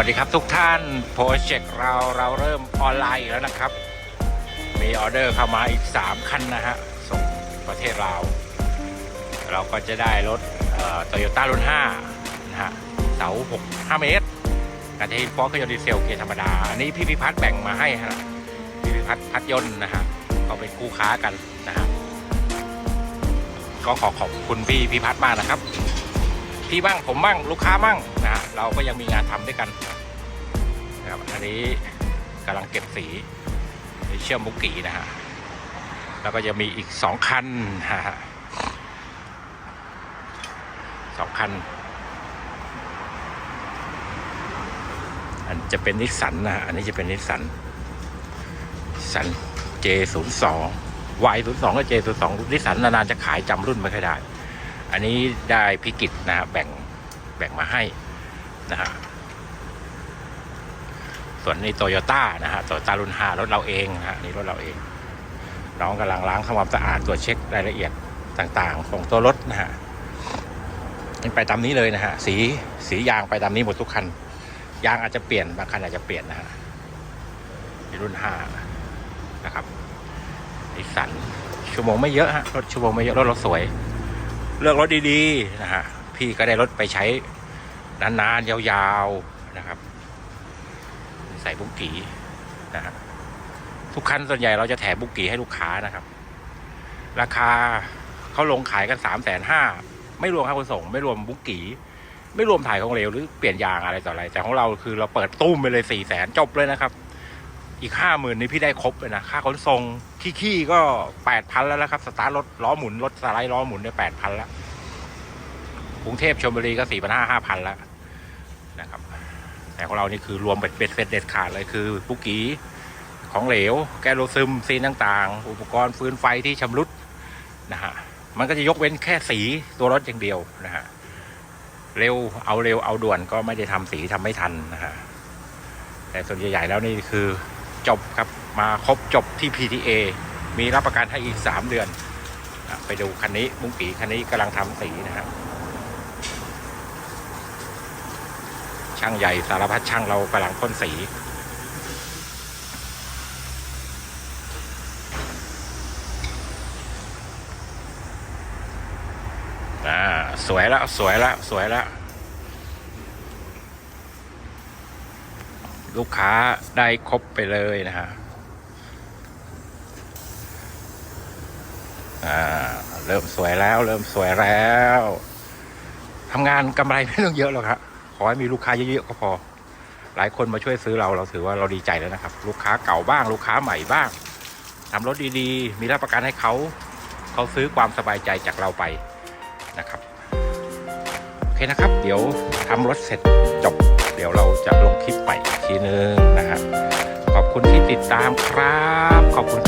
วัสดีครับทุกท่านโปรเจกต์เราเราเริ่มออนไลน์แล้วนะครับ มีออเดอร์เข้ามาอีก 3 คันนะฮะ ส่งประเทศเราว เราก็จะได้รถโตโยต้ารุ่น5นะฮะเสา6 5 เมตรกับที่ฟอร์เครื่องยนต์ดีเซลเกียร์ธรรมดา อันนี้พี่พิพัฒน์แบ่งมาให้ฮะพี่พิพัฒน์พัดยนต์นะฮะก็เป็นคู่ค้ากันนะฮะก็ขอขอบคุณพี่พิพัฒน์มากนะครับ พี่บ้างผมบ้างลูกค้าบ้าง นะเราก็ยังมีงานทำด้วยกันนะครับอันนี้กำลังเก็บสีในเชื่อมบุกกีนะฮะแล้วก็จะมีอีกสองคันฮะสองคัน อันจะเป็นนิสสันนะฮะอันนี้จะเป็นนิสสันสัน J02 Y02 กับ J02 นิสสันนานๆจะขายจำรุ่นไม่ค่อยได้ อันนี้ได้พิกิจนะฮะแบ่งแบ่งมาให้ นะฮะส่วนนี้โตโยต้านะฮะโตโยต้ารุ่นห้ารถเราเองนะฮะนี่รถเราเอง น้องกำลังล้างทำความสะอาดตรวจเช็ครายละเอียดต่างๆ ของตัวรถนะฮะไปตามนี้เลยนะฮะสีสียางไปตามนี้หมดทุกคัน ยางอาจจะเปลี่ยนบางคันอาจจะเปลี่ยนนะฮะรุ่นห้านะครับนิสสันชั่วโมงไม่เยอะฮะรถชั่วโมงไม่เยอะรถเราสวย เลือกรถดีๆนะฮะพี่ก็ได้รถไปใช้ นานๆยาวๆนะครับ ใส่บุกกีนะฮะทุกคันส่วนใหญ่เราจะแถมบุกกีให้ลูกค้านะครับ ราคาเขาลงขายกันสามแสนห้าไม่รวมค่าขนส่ง ไม่รวมบุกกีไม่รวมถ่ายของเหลวหรือเปลี่ยนยางอะไรต่ออะไร แต่ของเราคือเราเปิดตุ้มไปเลยสี่แสนจบเลยนะครับ อีกห้าหมื่นนี่พี่ได้ครบเลยนะค่าขนส่งขี้ๆก็แปดพันแล้วนะครับ สตาร์ทรถล้อหมุนรถสไลด์ล้อหมุนเนี่ยแปดพันแล้ว กรุงเทพชลบุรีก็สี่พันห้าห้าพันแล้วนะครับ แต่ของเรานี่คือรวมเป็นเบ็ดเสร็จเด็ดขาดเลยคือปุกกีของเหลว แกลโลซึมซีนต่างๆ อุปกรณ์ฟื้นไฟที่ชำรุดนะฮะมันก็จะยกเว้นแค่สีตัวรถอย่างเดียวนะฮะเร็วเอาเร็วเอาด่วนก็ไม่ได้ทำสีทำไม่ทันนะฮะแต่ส่วนใหญ่ๆแล้วนี่คือจบครับมาครบจบที่ PTA มีรับประกันให้อีก 3 เดือน ไปดูคันนี้มุ้งปีคันนี้กำลังทำสีนะฮะ ช่างใหญ่สารพัดช่างเรากำลังพ่นสี อ่า สวยแล้วสวยแล้วสวยแล้วลูกค้าได้ครบไปเลยนะฮะอ่าเริ่มสวยแล้ว เริ่มสวยแล้วทำงานกำไรไม่ต้องเยอะหรอกครับ ขอให้มีลูกค้าเยอะๆก็พอ หลายคนมาช่วยซื้อเราเราถือว่าเราดีใจแล้วนะครับ ลูกค้าเก่าบ้าง ลูกค้าใหม่บ้างทำรถดีๆ มีรับประกันให้เขาเขาซื้อความสบายใจจากเราไปนะครับโอเคนะครับ เดี๋ยวทำรถเสร็จจบ เดี๋ยวเราจะลงคลิปใหม่อีกทีนึงนะฮะขอบคุณที่ติดตามครับ ขอบคุณ